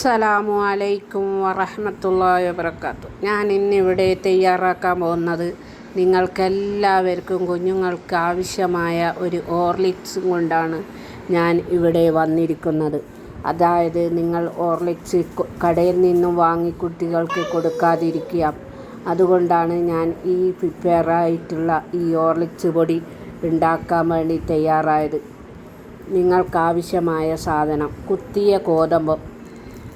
അസ്സലാമു അലൈക്കും വറഹമത്തല്ലാഹി വബർക്കാത്തു ഞാൻ ഇന്നിവിടെ തയ്യാറാക്കാൻ പോകുന്നത് നിങ്ങൾക്കെല്ലാവർക്കും കുഞ്ഞുങ്ങൾക്ക് ആവശ്യമായ ഒരു ഓർലിക്സ് കൊണ്ടാണ് ഞാൻ ഇവിടെ വന്നിരിക്കുന്നത്. അതായത് നിങ്ങൾ ഓർലിക്സ് കടയിൽ നിന്നും വാങ്ങി കുട്ടികൾക്ക് കൊടുക്കാതിരിക്കുക അതുകൊണ്ടാണ് ഞാൻ ഈ പ്രിപ്പയറായിട്ടുള്ള ഈ ഓർലിക്സ് പൊടി ഉണ്ടാക്കാൻ വേണ്ടി തയ്യാറായത്. നിങ്ങൾക്കാവശ്യമായ സാധനം കുത്തിയ ഗോതമ്പ്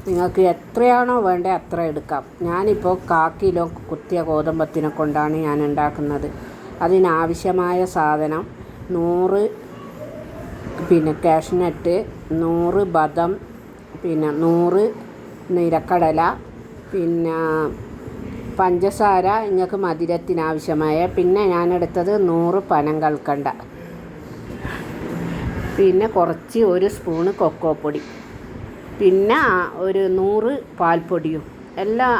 നിങ്ങൾക്ക് എത്രയാണോ വേണ്ടത് അത്ര എടുക്കാം. ഞാനിപ്പോൾ കാ കിലോ കുത്തിയ ഗോതമ്പത്തിനെ കൊണ്ടാണ് ഞാൻ ഉണ്ടാക്കുന്നത്. അതിനാവശ്യമായ സാധനം നൂറ് പിന്നെ കാഷ്നട്ട് നൂറ് ബദം പിന്നെ നൂറ് നിരക്കടല പിന്നെ പഞ്ചസാര നിങ്ങൾക്ക് മധുരത്തിനാവശ്യമായ പിന്നെ ഞാനെടുത്തത് നൂറ് പനം കൽക്കണ്ട പിന്നെ കുറച്ച് ഒരു സ്പൂണ് കൊക്കോ പൊടി. പിന്നെ ഒരു നൂറ് പാൽപ്പൊടിയും എല്ലാം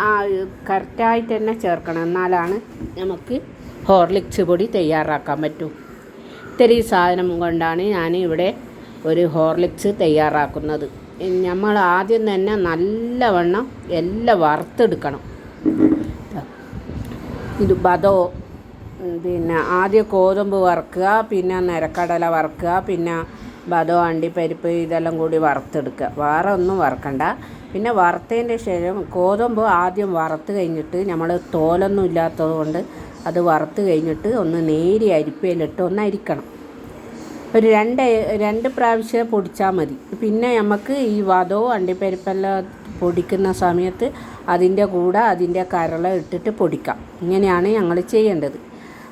കറക്റ്റായിട്ട് തന്നെ ചേർക്കണം. എന്നാലാണ് നമുക്ക് ഹോർലിക്സ് പൊടി തയ്യാറാക്കാൻ പറ്റൂ. ഇത്തരം സാധനം കൊണ്ടാണ് ഞാൻ ഇവിടെ ഒരു ഹോർലിക്സ് തയ്യാറാക്കുന്നത്. നമ്മൾ ആദ്യം തന്നെ നല്ലവണ്ണം എല്ലാം വറുത്തെടുക്കണം. ഇത് ബദോ പിന്നെ ആദ്യം ഗോതമ്പ് വറുക്കുക പിന്നെ നിരക്കടല വറുക്കുക പിന്നെ ബദോ അണ്ടിപ്പരിപ്പ് ഇതെല്ലാം കൂടി വറുത്തെടുക്കുക. വേറെ ഒന്നും വറുക്കണ്ട. പിന്നെ വറുത്തതിന്റെ ശേഷം ഗോതമ്പ് ആദ്യം വറുത്ത് കഴിഞ്ഞിട്ട് നമ്മൾ തോലൊന്നും ഇല്ലാത്തത് കൊണ്ട് അത് വറുത്ത് കഴിഞ്ഞിട്ട് ഒന്ന് നേരി അരിപ്പയിലിട്ട് ഒന്ന് അരിക്കണം. ഒരു രണ്ട് രണ്ട് പ്രാവശ്യം പൊടിച്ചാൽ മതി. പിന്നെ നമുക്ക് ഈ വധവും അണ്ടിപ്പരിപ്പെല്ലാം പൊടിക്കുന്ന സമയത്ത് അതിന്റെ കൂടെ അതിന്റെ കരള ഇട്ടിട്ട് പൊടിക്കാം. ഇങ്ങനെയാണ് ഞങ്ങൾ ചെയ്യേണ്ടത്.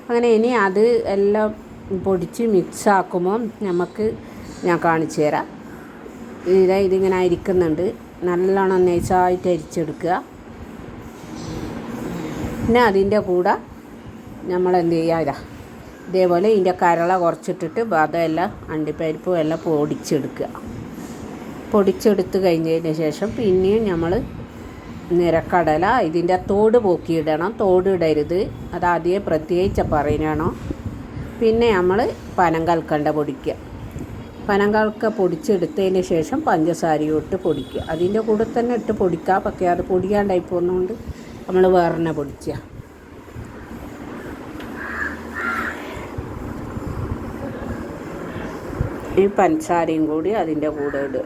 അങ്ങനെ ഇനി അത് എല്ലാം പൊടിച്ച് മിക്സ് ആക്കുമ്പോൾ നമുക്ക് ഞാൻ കാണിച്ചു തരാം. ഇതാ ഇതിങ്ങനെ അരിക്കുന്നുണ്ട്. നല്ലോണം നൈസായിട്ട് അരിച്ചെടുക്കുക. പിന്നെ അതിന്റെ കൂടെ നമ്മൾ എന്ത് ചെയ്യുക? ഇതാ ഇതേപോലെ ഇതിന്റെ കരള കുറച്ചിട്ടിട്ട് അതെല്ലാം അണ്ടിപ്പരിപ്പും എല്ലാം പൊടിച്ചെടുക്കുക. പൊടിച്ചെടുത്ത് കഴിഞ്ഞതിന് ശേഷം പിന്നെയും നമ്മൾ നിരക്കടല ഇതിന്റെ തോട് പോക്കിയിടണം. തോട് ഇടരുത്. അത് ആദ്യമേ പ്രത്യേകിച്ച് പറയണോ പിന്നെ നമ്മൾ പനം കൽക്കണ്ട പൊടിക്കുക. പനം കൽക്ക പൊടിച്ചെടുത്തതിന് ശേഷം പഞ്ചസാരയും ഇട്ട് പൊടിക്കുക. അതിന്റെ കൂടെ തന്നെ ഇട്ട് പൊടിക്കുക. പക്ഷേ അത് പൊടിയാണ്ടായി പോകുന്നതുകൊണ്ട് നമ്മൾ വേറെ പൊടിക്കുക ഈ പഞ്ചസാരയും കൂടി അതിന്റെ കൂടെ ഇടുക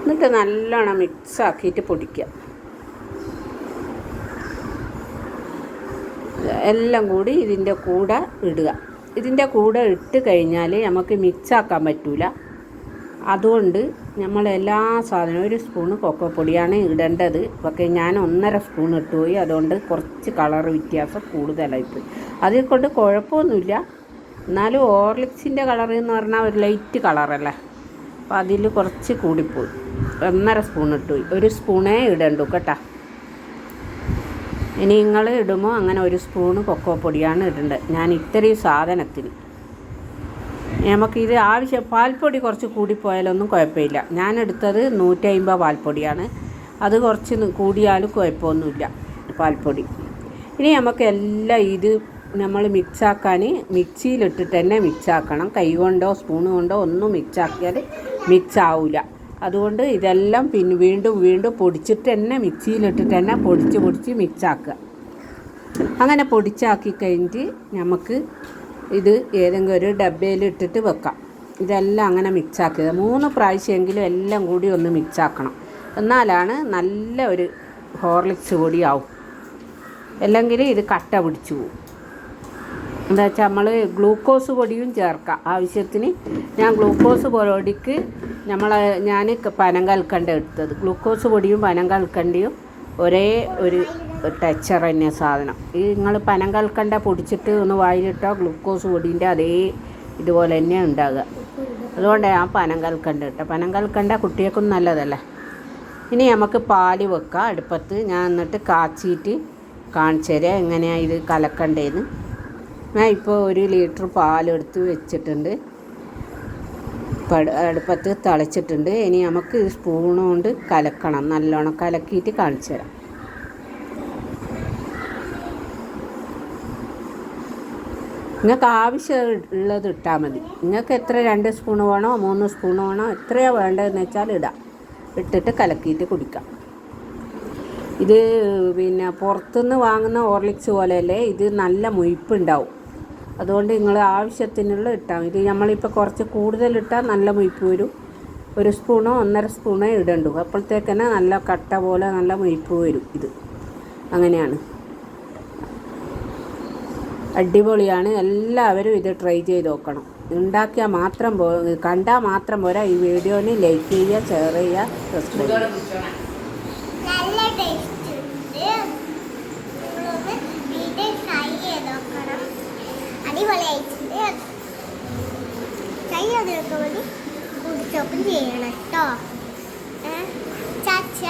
എന്നിട്ട് നല്ലോണം മിക്സ് ആക്കിയിട്ട് പൊടിക്കുക. എല്ലാം കൂടി ഇതിന്റെ കൂടെ ഇടുക. ഇതിന്റെ കൂടെ ഇട്ട് കഴിഞ്ഞാൽ നമുക്ക് മിക്സാക്കാൻ പറ്റൂല. അതുകൊണ്ട് നമ്മൾ എല്ലാ സാധനവും ഒരു സ്പൂണ് കൊക്കോ പൊടിയാണ് ഇടേണ്ടത്. പക്ഷേ ഞാൻ ഒന്നര സ്പൂൺ ഇട്ടുപോയി അതുകൊണ്ട് കുറച്ച് കളർ വ്യത്യാസം കൂടുതലായിപ്പോയി അതിൽ കൊണ്ട് കുഴപ്പമൊന്നുമില്ല. എന്നാലും ഓർലിക്സിന്റെ കളർ എന്ന് പറഞ്ഞാൽ ഒരു ലൈറ്റ് കളറല്ലേ അപ്പോൾ അതിൽ കുറച്ച് കൂടിപ്പോയി. ഒന്നര സ്പൂൺ ഇട്ടുപോയി ഒരു സ്പൂണേ ഇടണ്ടു കേട്ടോ. ഇനി നിങ്ങൾ ഇടുമ്പോൾ അങ്ങനെ ഒരു സ്പൂണ് കൊക്കോ പൊടിയാണ് ഇടേണ്ടത്. ഞാൻ ഇത്രയും സാധനത്തിന്. നമുക്കിത് ആവശ്യം പാൽപ്പൊടി കുറച്ച് കൂടിപ്പോയാലൊന്നും കുഴപ്പമില്ല. ഞാൻ എടുത്തത് നൂറ്റമ്പത് പാൽപ്പൊടിയാണ്. അത് കുറച്ച് കൂടിയാലും കുഴപ്പമൊന്നുമില്ല പാൽപ്പൊടി. ഇനി നമുക്ക് എല്ലാം ഇത് നമ്മൾ മിക്സാക്കാൻ മിക്സിയിലിട്ടിട്ട് തന്നെ മിക്സാക്കണം. കൈ കൊണ്ടോ സ്പൂൺ കൊണ്ടോ ഒന്നും മിക്സാക്കിയാൽ മിക്സ് ആവില്ല അതുകൊണ്ട് ഇതെല്ലാം പിന്നെ വീണ്ടും വീണ്ടും പൊടിച്ചിട്ട് തന്നെ മിക്സിയിലിട്ടിട്ട് തന്നെ പൊടിച്ച് പൊടിച്ച് മിക്സാക്കുക. അങ്ങനെ പൊടിച്ചാക്കി കഴിഞ്ഞിട്ട് നമുക്ക് ഇത് ഏതെങ്കിലും ഒരു ഡബ്ബയിൽ ഇട്ടിട്ട് വെക്കാം. ഇതെല്ലാം അങ്ങനെ മിക്സാക്കുക മൂന്ന് പ്രാവശ്യമെങ്കിലും എല്ലാം കൂടി ഒന്ന് മിക്സാക്കണം. എന്നാലാണ് നല്ല ഒരു ഹോർലിക്സ് പൊടിയാവും. അല്ലെങ്കിൽ ഇത് കട്ട പിടിച്ചു പോകും. എന്താ വെച്ചാൽ നമ്മൾ ഗ്ലൂക്കോസ് പൊടിയും ചേർക്കാം. ആവശ്യത്തിന് ഞാൻ ഗ്ലൂക്കോസ് പൊടിക്ക് നമ്മൾ ഞാൻ പനം കൽക്കണ്ട എടുത്തത്. ഗ്ലൂക്കോസ് പൊടിയും പനം കൽക്കണ്ടയും ഒരേ ഒരു ടെക്സ്ചർ തന്നെ സാധനം. ഈ നിങ്ങൾ പനം കൽക്കണ്ട പൊടിച്ചിട്ട് ഒന്ന് വായിലിട്ടോ ഗ്ലൂക്കോസ് പൊടീന്റെ അതേ ഇതുപോലെ തന്നെ ഉണ്ടാകുക അതുകൊണ്ട് ഞാൻ പനം കൽക്കണ്ട ഇട്ട. പനം കൽക്കണ്ട കുട്ടികൾക്കും നല്ലതല്ലേ? ഇനി നമുക്ക് പാൽ വെക്കാം. അടുപ്പത്ത് ഞാൻ എന്നിട്ട് കാച്ചിയിട്ട് കാണിച്ചു തരാം എങ്ങനെയാണ് ഇത് കലക്കണ്ടേന്ന്. ഞാൻ ഇപ്പോൾ ഒരു ലിറ്റർ പാലെടുത്ത് വെച്ചിട്ടുണ്ട്. അടുപ്പത്ത് തളിച്ചിട്ടുണ്ട്. ഇനി നമുക്ക് സ്പൂൺ കൊണ്ട് കലക്കണം. നല്ലോണം കലക്കിയിട്ട് കാണിച്ചു തരാം. നിങ്ങൾക്ക് ആവശ്യമുള്ളത് ഇട്ടാൽ മതി. നിങ്ങൾക്ക് എത്ര രണ്ട് സ്പൂൺ വേണോ മൂന്ന് സ്പൂൺ വേണോ എത്രയോ വേണ്ടതെന്ന് വെച്ചാൽ ഇടാം. ഇട്ടിട്ട് കലക്കിയിട്ട് കുടിക്കാം. ഇത് പിന്നെ പുറത്തുനിന്ന് വാങ്ങുന്ന ഹോർലിക്സ് പോലെയല്ലേ? ഇത് നല്ല മുയിപ്പുണ്ടാവും അതുകൊണ്ട് നിങ്ങൾ ആവശ്യത്തിനുള്ള ഇട്ടാൽ മതി. നമ്മളിപ്പോൾ കുറച്ച് കൂടുതലിട്ടാൽ നല്ല മുയിപ്പ് വരും. ഒരു സ്പൂണോ ഒന്നര സ്പൂണോ ഇടണ്ടു. അപ്പോഴത്തേക്കന്നെ നല്ല കട്ട പോലെ നല്ല മുയിപ്പ് വരും ഇത്. അങ്ങനെയാണ്. അടിപൊളിയാണ്. എല്ലാവരും ഇത് ട്രൈ ചെയ്ത് നോക്കണം. ഉണ്ടാക്കിയാൽ മാത്രം പോ കണ്ടാൽ മാത്രം പോരാ. ഈ വീഡിയോനെ ലൈക്ക് ചെയ്യുക ഷെയർ ചെയ്യുക സബ്സ്ക്രൈബ് ചെയ്യുക. അടിപൊളിയായിട്ടുണ്ട് ചൈ അതിനൊക്കെ വേണ്ടി കുടിച്ചോപ്പും ചെയ്യണം കേട്ടോ ചാച്ച.